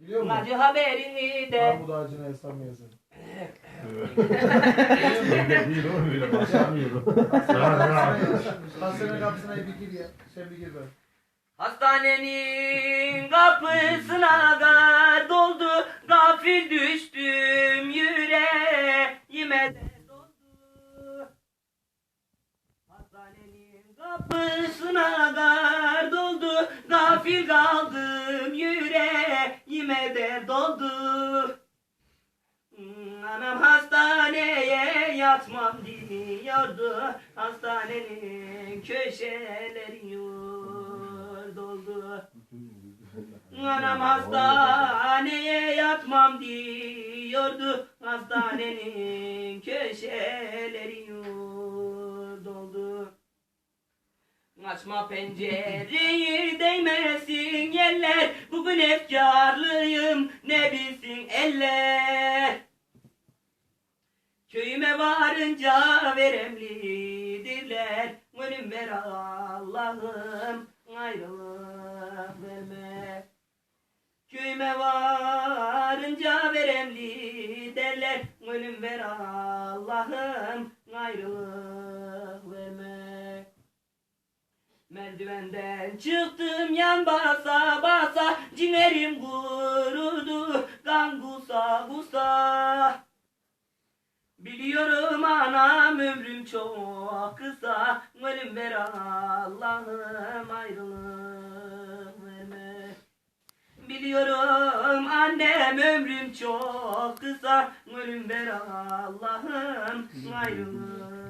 Biliyor musun? Acı haberini de Armut ağacına hesap mı yazın? Değil oğlum öyle basamıyorum. Hastane kapısına bir gir ya. Sen bir gir ben. Hastanenin kapısına kadar doldu Gafil düştüm yüreğime de doldu Hastanenin kapısına yüreğime de doldu. Hmm, Anam hastaneye yatmam diyordu Hastanenin köşeleri yor doldu. Anam hastaneye yatmam diyordu. Hastanenin köşeleri yor doldu. Açma pencereyi değmesin yerler Bugün efkarlıyım ne bilsin eller. Köyüme varınca veremlidirler. Gönlüm ver Allah'ım ayrılık verme. Köyüme varınca veremli derler Gönlüm ver Allah'ım ayrılık verme. Merdivenden çıktım yan basa Ciğerim kurudu kan kusa kusa. Biliyorum anam ömrüm çok kısa. Ölüm ver Allah'ım ayrılık verme. Biliyorum annem ömrüm çok kısa. Ölüm ver Allah'ım ayrılık